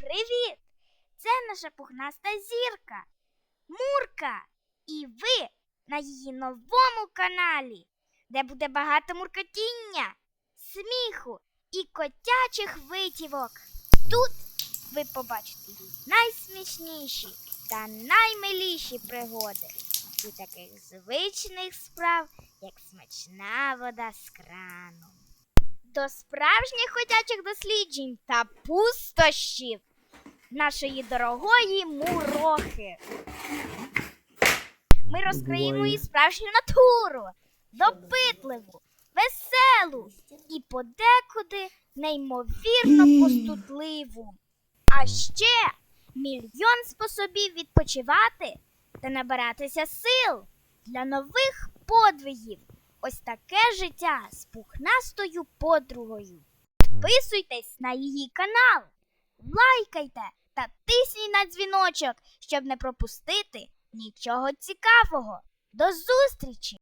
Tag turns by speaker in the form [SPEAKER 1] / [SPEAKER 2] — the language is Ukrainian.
[SPEAKER 1] Привіт! Це наша пухнаста зірка Мурка. І ви на її новому каналі, де буде багато муркотіння, сміху і котячих витівок. Тут ви побачите найсмішніші та наймиліші пригоди і таких звичних справ, як смачна вода з крану. До справжніх котячих досліджень та пустощів нашої дорогої мурохи. Ми розкриємо її справжню натуру, допитливу, веселу і подекуди неймовірно поступливу. А ще мільйон способів відпочивати та набиратися сил для нових подвигів. Ось таке життя з пухнастою подругою. Підписуйтесь на її канал, лайкайте та тисніть на дзвіночок, щоб не пропустити нічого цікавого. До зустрічі!